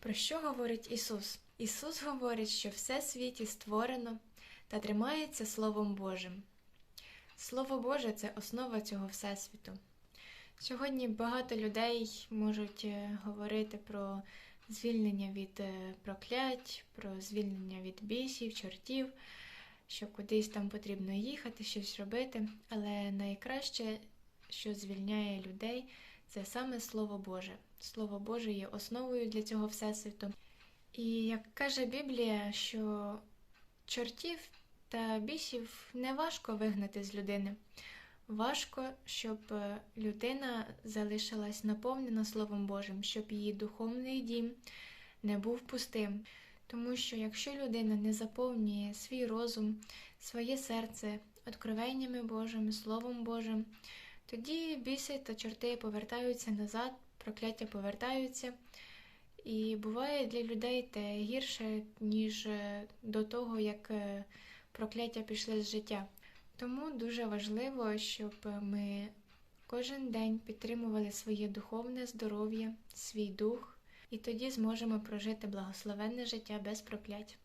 Про що говорить Ісус? Ісус говорить, що все світі створено та тримається Словом Божим. Слово Боже це основа цього всесвіту. Сьогодні багато людей можуть е, говорити про звільнення від е, проклять, про звільнення від бісів, чортів, що кудись там потрібно їхати, щось робити. Але найкраще, що звільняє людей, це саме Слово Боже. Слово Боже є основою для цього всесвіту. І як каже Біблія, що чортів та бісів не важко вигнати з людини. Важко, щоб е, людина залишилась наповнена Словом Божим, щоб її духовний дім не був пустим. Тому що якщо людина не заповнює свій розум, своє серце откровеннями Божими, Словом Божим, тоді біси та чорти повертаються назад, прокляття повертаються. І буває для людей те гірше, ніж е, до того, як е, прокляття пішли з життя. Тому дуже важливо, щоб ми кожен день підтримували своє духовне здоров'я, свій дух, і тоді зможемо прожити благословенне життя без проклять.